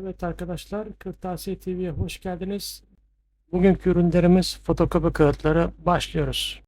Evet arkadaşlar, Kırtasiye TV'ye hoş geldiniz. Bugünkü ürünlerimiz fotokopi kağıtları. Başlıyoruz.